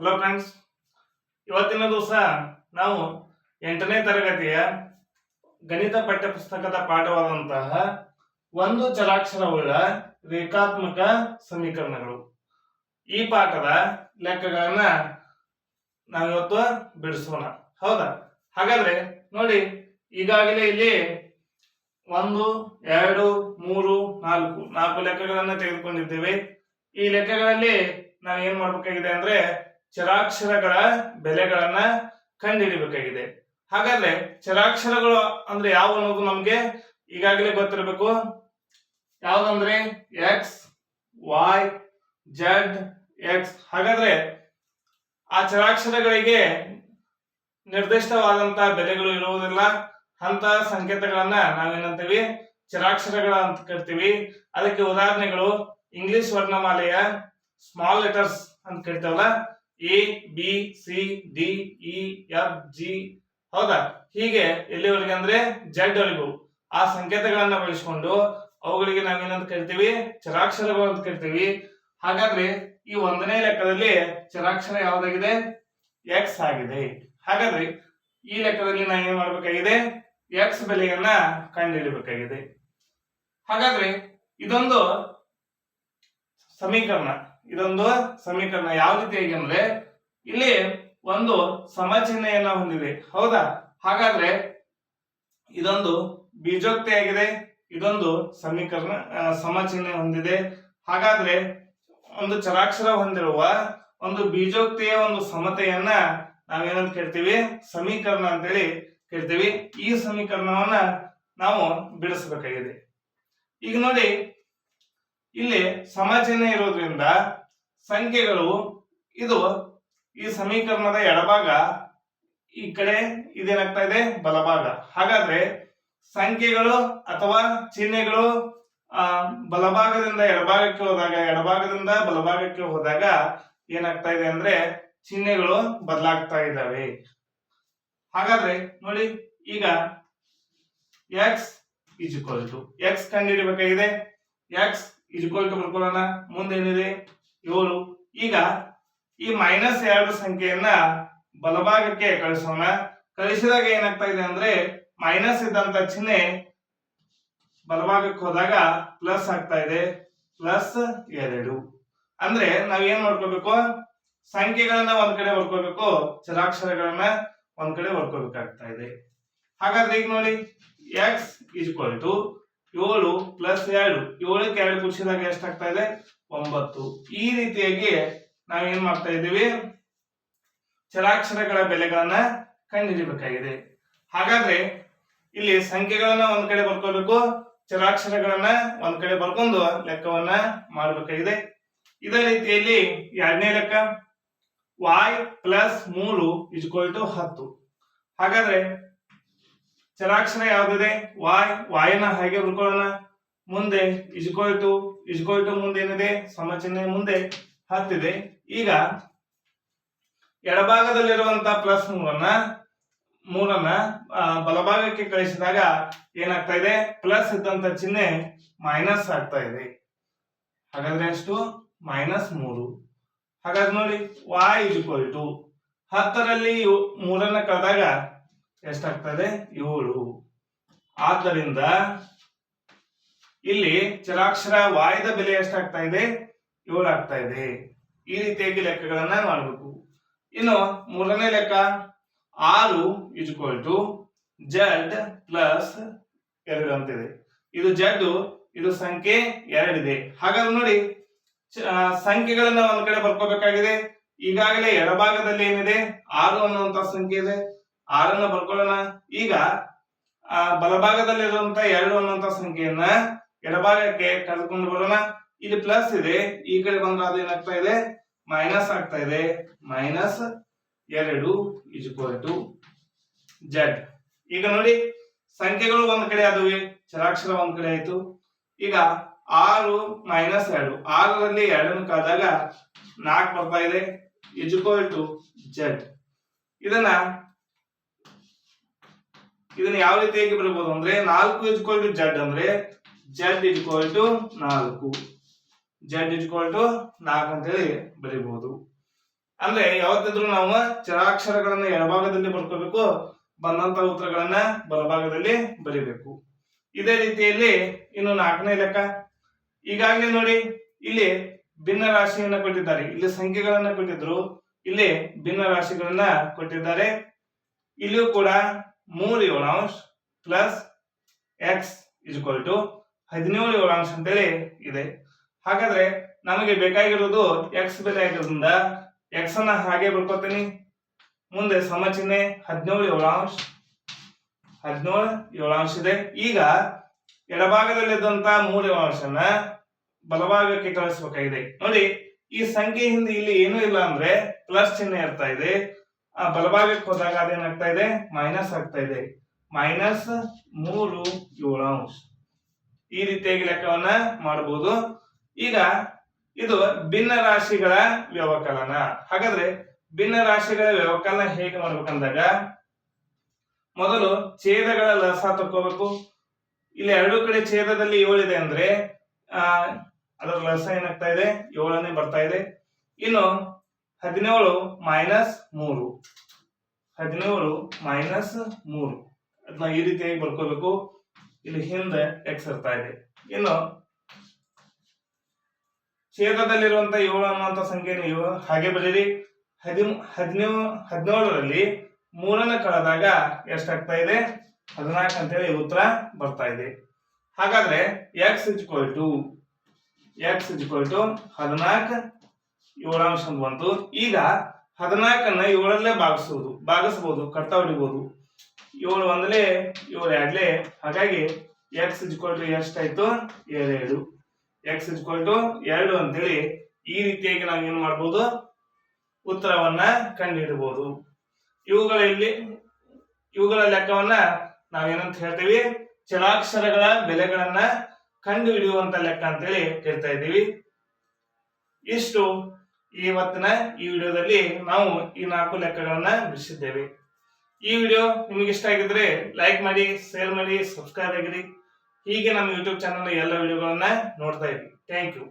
Hello friends ಇವತ್ತಿನ ದಿವಸ ನಾವು ಎಂಟನೇ ತರಗತಿಯ ಗಣಿತ ಪಠ್ಯಪುಸ್ತಕದ ಪಾಠವಾದಂತಹ ಒಂದು ಚಲಾಕ್ಷರವುಳ್ಳ ರೇಖಾತ್ಮಕ ಸಮೀಕರಣಗಳು. ಈ ಪಾಠದ ಲೆಕ್ಕಗಳನ್ನ ನಾವಿವತ್ತು ಬಿಡಿಸೋಣ. ಹೌದಾ? ಹಾಗಾದ್ರೆ ನೋಡಿ, ಈಗಾಗಲೇ ಇಲ್ಲಿ ಒಂದು, ಎರಡು, ಮೂರು, ನಾಲ್ಕು ನಾಲ್ಕು ಲೆಕ್ಕಗಳನ್ನ ತೆಗೆದುಕೊಂಡಿದ್ದೇವೆ. ಈ ಲೆಕ್ಕಗಳಲ್ಲಿ ನಾವು ಏನ್ ಮಾಡ್ಬೇಕಾಗಿದೆ ಅಂದ್ರೆ ಚರಾಕ್ಷರಗಳ ಬೆಲೆಗಳನ್ನ ಕಂಡುಹಿಡಿಬೇಕಾಗಿದೆ ಹಾಗಾದ್ರೆ ಚರಾಕ್ಷರಗಳು ಅಂದ್ರೆ ಯಾವ ಅನ್ನೋದು ನಮ್ಗೆ ಈಗಾಗಲೇ ಗೊತ್ತಿರಬೇಕು. ಯಾವ್ದಂದ್ರೆ ಎಕ್ಸ್ ವಾಯ್ ಜೆಡ್ ಎಕ್ಸ್ ಹಾಗಾದ್ರೆ ಆ ಚರಾಕ್ಷರಗಳಿಗೆ ನಿರ್ದಿಷ್ಟವಾದಂತಹ ಬೆಲೆಗಳು ಇರುವುದಿಲ್ಲ. ಅಂತ ಸಂಕೇತಗಳನ್ನ ನಾವೇನಂತೀವಿ? ಚರಾಕ್ಷರಗಳ ಅಂತ ಕರಿತೀವಿ. ಅದಕ್ಕೆ ಉದಾಹರಣೆಗಳು ಇಂಗ್ಲಿಷ್ ವರ್ಣಮಾಲೆಯ ಸ್ಮಾಲ್ ಲೆಟರ್ಸ್ ಅಂತ ಕರಿತಾವಲ್ಲ. A B C D E F G ಹೌದಾ? ಹೀಗೆ ಎಲ್ಲಿವರೆಗೆ ಅಂದ್ರೆ ಜಡ್ ವರೆಗೂ ಆ ಸಂಕೇತಗಳನ್ನ ಬಳಸಿಕೊಂಡು ಅವುಗಳಿಗೆ ನಾವೇನಂತ ಕರಿತೀವಿ? ಚರಾಕ್ಷರಗಳು ಅಂತ ಕರಿತೀವಿ. ಹಾಗಾದ್ರೆ ಈ ಒಂದನೇ ಲೆಕ್ಕದಲ್ಲಿ ಚರಾಕ್ಷರ ಯಾವ್ದಾಗಿದೆ? ಎಕ್ಸ್ ಆಗಿದೆ. ಹಾಗಾದ್ರೆ ಈ ಲೆಕ್ಕದಲ್ಲಿ ನಾವು ಏನ್ ಮಾಡ್ಬೇಕಾಗಿದೆ? ಎಕ್ಸ್ ಬೆಲೆಯನ್ನ ಕಂಡುಹಿಡಿಬೇಕಾಗಿದೆ. ಹಾಗಾದ್ರೆ ಇದೊಂದು ಸಮೀಕರಣ. ಇದೊಂದು ಸಮೀಕರಣ. ಯಾವ ರೀತಿ ಅಂದ್ರೆ, ಇಲ್ಲಿ ಒಂದು ಸಮಚಿಹ್ನೆಯನ್ನ ಹೊಂದಿದೆ. ಹೌದಾ? ಹಾಗಾದ್ರೆ ಇದೊಂದು ಬೀಜೋಕ್ತಿಯಾಗಿದೆ ಇದೊಂದು ಸಮೀಕರಣ ಸಮಚಿಹ್ನೆ ಹೊಂದಿದೆ. ಹಾಗಾದ್ರೆ ಒಂದು ಚರಾಕ್ಷರ ಹೊಂದಿರುವ ಒಂದು ಬೀಜೋಕ್ತಿಯ ಒಂದು ಸಮತೆಯನ್ನ ನಾವೇನಂತ ಕೇಳ್ತೀವಿ? ಸಮೀಕರಣ ಅಂತೇಳಿ ಕೇಳ್ತೀವಿ. ಈ ಸಮೀಕರಣವನ್ನ ನಾವು ಬಿಡಿಸಬೇಕಾಗಿದೆ. ಈಗ ನೋಡಿ ಇಲ್ಲಿ ಸಮಚಿಹ್ನೆ ಇರೋದ್ರಿಂದ ಸಂಖ್ಯೆಗಳು ಇದು ಈ ಸಮೀಕರಣದ ಎಡಭಾಗ, ಈ ಕಡೆ ಇದೇನಾಗ್ತಾ ಇದೆ? ಬಲಭಾಗ. ಹಾಗಾದ್ರೆ ಸಂಖ್ಯೆಗಳು ಅಥವಾ ಚಿಹ್ನೆಗಳು ಬಲಭಾಗದಿಂದ ಎಡಭಾಗಕ್ಕೆ ಹೋದಾಗ, ಎಡಭಾಗದಿಂದ ಬಲಭಾಗಕ್ಕೆ ಹೋದಾಗ ಏನಾಗ್ತಾ ಇದೆ ಅಂದ್ರೆ ಚಿಹ್ನೆಗಳು ಬದಲಾಗ್ತಾ ಇದ್ದಾವೆ. ಹಾಗಾದ್ರೆ ನೋಡಿ, ಈಗ ಎಕ್ಸ್ ಇಕ್ವಲ್ ಟು ಎಕ್ಸ್ ಕಂಡುಹಿಡಿಬೇಕಾಗಿದೆ? ಎಕ್ಸ್ ಇಸ್ ಇಕ್ವಲ್ ಮುಂದೆ ಬರ್ಕೊಳ್ಳೋಣ ಮುಂದೇನಿದೆ ಏಳು. ಈಗ ಈ ಮೈನಸ್ ಎರಡು ಸಂಖ್ಯೆಯನ್ನ ಬಲಭಾಗಕ್ಕೆ ಕಳಿಸೋಣ. ಕಳಿಸಿದಾಗ ಏನಾಗ್ತಾ ಇದೆ ಅಂದ್ರೆ ಮೈನಸ್ ಇದ್ದಂತ ಚಿಹ್ನೆ ಬಲಭಾಗಕ್ಕೆ ಹೋದಾಗ ಪ್ಲಸ್ ಆಗ್ತಾ ಇದೆ. ಪ್ಲಸ್ ಎರಡು. ಅಂದ್ರೆ ನಾವೇನ್ ಮಾಡ್ಕೋಬೇಕು ಸಂಖ್ಯೆಗಳನ್ನ ಒಂದ್ ಕಡೆ ಬರ್ಕೋಬೇಕು ಚರಾಕ್ಷರಗಳನ್ನ ಒಂದ್ ಕಡೆ ಬರ್ಕೋಬೇಕಾಗ್ತಾ ಇದೆ. ಹಾಗಾದ್ರೆ ಈಗ ನೋಡಿ ಎಕ್ಸ್ ಟು ಏಳು ಪ್ಲಸ್ ಎರಡು. ಏಳಕ್ಕೆ ಎರಡು ಕೂಡಿಸಿದಾಗ ಎಷ್ಟಾಗ್ತಾ ಇದೆ? ಒಂಬತ್ತು. ಈ ರೀತಿಯಾಗಿ ನಾವೇನ್ ಮಾಡ್ತಾ ಇದ್ದೀವಿ? ಚರಾಕ್ಷರಗಳ ಬೆಲೆಗಳನ್ನ ಕಂಡುಹಿಡಿಬೇಕಾಗಿದೆ. ಹಾಗಾದ್ರೆ ಇಲ್ಲಿ ಸಂಖ್ಯೆಗಳನ್ನ ಒಂದ್ ಕಡೆ ಬರ್ಕೋಬೇಕು, ಚರಾಕ್ಷರಗಳನ್ನ ಒಂದ್ ಕಡೆ ಬರ್ಕೊಂಡು ಲೆಕ್ಕವನ್ನ ಮಾಡಬೇಕಾಗಿದೆ. ಇದೇ ರೀತಿಯಲ್ಲಿ ಎರಡನೇ ಲೆಕ್ಕ ವಾಯ್ ಪ್ಲಸ್ ಮೂರು ಇಜ್ಕೊಳ್ತು ಹತ್ತು. ಹಾಗಾದ್ರೆ ಚರಾಕ್ಷರ ಯಾವ್ದಿದೆ? ವಾಯ್ ವಾಯನ ಹಾಗೆ ಬರ್ಕೊಳ್ಳೋಣ ಮುಂದೆ ಇಸ್ಕೊಲ್ ಟು ಇಸ್ಕೊಲ್ ಟು ಮುಂದೆ ಏನಿದೆ ಸಮಚಿಹ್ನೆ ಮುಂದೆ ಹತ್ತಿದೆ. ಈಗ ಎಡಭಾಗದಲ್ಲಿರುವಂತ ಪ್ಲಸ್ ಮೂರನ್ನ ಮೂರನ್ನ ಬಲಭಾಗಕ್ಕೆ ಕಳಿಸಿದಾಗ ಏನಾಗ್ತಾ ಇದೆ? ಪ್ಲಸ್ ಇದ್ದಂತ ಚಿಹ್ನೆ ಮೈನಸ್ ಆಗ್ತಾ ಇದೆ. ಹಾಗಾದ್ರೆ ಎಷ್ಟು ಮೈನಸ್ ಮೂರು. ಹಾಗಾದ್ರೆ ನೋಡಿ ವಾಯ್ ಇಸ್ ಟು ಹತ್ತರಲ್ಲಿ ಮೂರನ್ನ ಕಳೆದಾಗ ಎಷ್ಟಾಗ್ತದೆ? ಏಳು. ಆದ್ದರಿಂದ ಇಲ್ಲಿ ಚರಾಕ್ಷರ ವಾಯದ ಬೆಲೆ ಎಷ್ಟಾಗ್ತಾ ಇದೆ? ಏಳು ಆಗ್ತಾ ಇದೆ ಈ ರೀತಿಯಾಗಿ ಲೆಕ್ಕಗಳನ್ನ ಮಾಡಬೇಕು. ಇನ್ನು ಮೂರನೇ ಲೆಕ್ಕ, ಆರು ಇಜ್ಕೋಲ್ ಟು ಜಡ್ ಪ್ಲಸ್ ಎರಡು ಅಂತಿದೆ. ಇದು ಜಡ್ಡು ಇದು ಸಂಖ್ಯೆ ಎರಡಿದೆ ಹಾಗಾದ್ರೆ ನೋಡಿ ಸಂಖ್ಯೆಗಳನ್ನ ಒಂದ್ ಕಡೆ ಬರ್ಕೋಬೇಕಾಗಿದೆ. ಈಗಾಗಲೇ ಎಡಭಾಗದಲ್ಲಿ ಏನಿದೆ? ಆರು ಅನ್ನುವಂತ ಸಂಖ್ಯೆ ಇದೆ. ಆರನ್ನ ಬರ್ಕೊಳ್ಳೋಣ. ಈಗ, ಆ, ಬಲಭಾಗದಲ್ಲಿರುವಂತ ಎರಡು ಅನ್ನುವಂತ ಸಂಖ್ಯೆಯನ್ನ ಎಡಭಾಗಕ್ಕೆ ಕರೆದುಕೊಂಡು ಬರೋಣ. ಇಲ್ಲಿ ಪ್ಲಸ್ ಇದೆ, ಈ ಕಡೆ ಬಂದ್ರೆ ಅದು ಏನಾಗ್ತಾ ಇದೆ? ಮೈನಸ್ ಆಗ್ತಾ ಇದೆ. ಮೈನಸ್ ಎರಡು ಇಸ್ ಟು ಜೆಡ್ ಈಗ ನೋಡಿ, ಸಂಖ್ಯೆಗಳು ಒಂದ್ ಕಡೆ ಆದವೆ, ಚರಾಕ್ಷರ ಒಂದ್ ಕಡೆ ಆಯ್ತು. ಈಗ ಆರು ಮೈನಸ್ ಎರಡು. ಆರರಲ್ಲಿ ಎರಡನ್ನು ಕಾದಾಗ ನಾಲ್ಕು ಬರ್ತಾ ಇದೆ. ಟು ಜೆಡ್ ಇದನ್ನ ಇದನ್ನ ಯಾವ ರೀತಿಯಾಗಿ ಬರಬಹುದು ಅಂದ್ರೆ ನಾಲ್ಕು ಇಸ್ ಇಕ್ವಲ್ ಟು ಜಡ್ ಅಂದ್ರೆ ಜಡ್ ಇಸ್ ಇಕ್ವಲ್ ಟು ನಾಲ್ಕು. ಜಡ್ ಇಸ್ ಇಕ್ವಲ್ ಟು ನಾಲ್ಕು ಅಂತೇಳಿ ಬರೀಬಹುದು. ಅಂದ್ರೆ ಯಾವತ್ತಿದ್ರು ನಾವು ಚರಾಕ್ಷರಗಳನ್ನ ಎಡಭಾಗದಲ್ಲಿ ಬರ್ಕೋಬೇಕು, ಬಂದಂತ ಉತ್ತರಗಳನ್ನ ಬಲಭಾಗದಲ್ಲಿ ಬರಿಬೇಕು. ಇದೇ ರೀತಿಯಲ್ಲಿ ಇನ್ನು ನಾಲ್ಕನೇ ಲೆಕ್ಕ. ಈಗಾಗಲೇ ನೋಡಿ, ಇಲ್ಲಿ ಭಿನ್ನ ರಾಶಿಯನ್ನ ಕೊಟ್ಟಿದ್ದಾರೆ. ಇಲ್ಲಿ ಸಂಖ್ಯೆಗಳನ್ನ ಕೊಟ್ಟಿದ್ರು, ಇಲ್ಲಿ ಭಿನ್ನ ರಾಶಿಗಳನ್ನ ಕೊಟ್ಟಿದ್ದಾರೆ. ಇಲ್ಲಿಯೂ ಕೂಡ ಮೂರು ಏಳಾಂಶ plus X is equal to ಹದಿನೇಳು ಏಳಾಂಶ ಅಂತೇಳಿ ಇದೆ. ಹಾಗಾದ್ರೆ ನಮಗೆ ಬೇಕಾಗಿರೋದು ಎಕ್ಸ್ ಬೆಲೆ ಆಗಿರೋದ್ರಿಂದ ಎಕ್ಸ್ ಅನ್ನ ಹಾಗೆ ಬರ್ಕೋತೀನಿ. ಮುಂದೆ ಸಮಚಿಹ್ನೆ ಹದಿನೇಳು ಏಳಾಂಶ ಹದಿನೇಳು ಏಳಾಂಶ ಇದೆ. ಈಗ ಎಡಭಾಗದಲ್ಲಿ ಇದ್ದಂತ ಮೂರು ಏಳಾಂಶನ ಬಲಭಾಗಕ್ಕೆ ಕಳಿಸ್ಬೇಕಾಗಿದೆ. ನೋಡಿ, ಈ ಸಂಖ್ಯೆ ಹಿಂದೆ ಇಲ್ಲಿ ಏನೂ ಇಲ್ಲ ಅಂದ್ರೆ ಪ್ಲಸ್ ಚಿಹ್ನೆ ಇರ್ತಾ ಇದೆ. ಆ ಬಲಭಾಗಕ್ಕೆ ಹೋದಾಗ ಅದೇನಾಗ್ತಾ ಇದೆ? ಮೈನಸ್ ಆಗ್ತಾ ಇದೆ. ಮೈನಸ್ ಮೂರು ಏಳಾಂಶ ಈ ರೀತಿಯಾಗಿ ಲೆಕ್ಕವನ್ನ ಮಾಡಬಹುದು ಈಗ ಇದು ಭಿನ್ನ ರಾಶಿಗಳ ವ್ಯವಕಲನ. ಹಾಗಾದ್ರೆ ಭಿನ್ನ ರಾಶಿಗಳ ವ್ಯವಕಲನ ಹೇಗೆ ಮಾಡ್ಬೇಕಂದಾಗ, ಮೊದಲು ಛೇದಗಳ ಲಸ ತಕ್ಕೋಬೇಕು. ಇಲ್ಲಿ ಎರಡು ಕಡೆ ಛೇದದಲ್ಲಿ ಏಳಿದೆ ಅಂದ್ರೆ ಅದರ ಲಸ ಏನಾಗ್ತಾ ಇದೆ? ಏಳನೇ ಬರ್ತಾ ಇದೆ. ಇನ್ನು ಹದಿನೇಳು ಮೈನಸ್ ಮೂರು. ಹದಿನೇಳು ಮೈನಸ್ ಮೂರು. ಅದನ್ನ ಈ ರೀತಿಯಾಗಿ ಬರ್ಕೋಬೇಕು? ಇಲ್ಲಿ ಹಿಂದೆ ಎಕ್ಸ್ ಇರ್ತಾ ಇದೆ. ಇನ್ನು ಛೇದದಲ್ಲಿರುವಂತ ಏಳು ಅನ್ನುವಂತ ಸಂಖ್ಯೆ ನೀವು ಹಾಗೆ ಬರೀರಿ ಹದಿಮೂ, ಹದಿನೇಳು, ಹದಿನೇಳರಲ್ಲಿ ಮೂರನ್ನ ಕಳೆದಾಗ ಎಷ್ಟಾಗ್ತಾ ಇದೆ? ಹದಿನಾಲ್ಕು ಅಂತೇಳಿ ಉತ್ತರ ಬರ್ತಾ ಇದೆ. ಹಾಗಾದ್ರೆ X is equal to X is equal to ಹದಿನಾಲ್ಕು ಏಳಾಂಶ ಬಂತು. ಈಗ ಹದಿನಾಲ್ಕನ್ನ ಏಳಲ್ಲೇ ಭಾಗಿಸೋದು ಭಾಗಿಸ್ಬೋದು, ಕಟ್ತಾ ಹೊಡಿಬೋದು. ಏಳು ಒಂದಲೇ ಏಳು ಎರಡ್ಲೆ. ಹಾಗಾಗಿ ಎಕ್ಸ್ ಇಜ್ಕೊಲ್ ಎಷ್ಟಾಯ್ತು ಎರಡು ಎಕ್ಸ್ ಇಜ್ಕೊಲ್ ಎರಡು ಅಂತೇಳಿ ಈ ರೀತಿಯಾಗಿ ನಾವು ಏನ್ ಮಾಡ್ಬೋದು? ಉತ್ತರವನ್ನ ಕಂಡುಹಿಡಬಹುದು ಇವುಗಳಲ್ಲಿ ಇವುಗಳ ಲೆಕ್ಕವನ್ನ ನಾವೇನಂತ ಹೇಳ್ತೀವಿ? ಚಲಾಕ್ಷರಗಳ ಬೆಲೆಗಳನ್ನ ಕಂಡು ಹಿಡಿಯುವಂತ ಲೆಕ್ಕ ಅಂತೇಳಿ ಕೇಳ್ತಾ ಇದ್ದೀವಿ. ಇಷ್ಟು. ಇವತ್ತಿನ ಈ ವಿಡಿಯೋದಲ್ಲಿ ನಾವು ಈ ನಾಲ್ಕು ಲೆಕ್ಕಗಳನ್ನ ಬಿಡಿಸಿದ್ದೇವೆ. ಈ ವಿಡಿಯೋ ನಿಮಗೆ ಇಷ್ಟ ಆಗಿದ್ರೆ ಲೈಕ್ ಮಾಡಿ ಶೇರ್ ಮಾಡಿ ಸಬ್ಸ್ಕ್ರೈಬ್ ಆಗಿರಿ. ಹೀಗೆ ನಮ್ಮ ಯೂಟ್ಯೂಬ್ ಚಾನಲ್ ಎಲ್ಲ ವಿಡಿಯೋಗಳನ್ನ ನೋಡ್ತಾ ಇರಿ. Thank you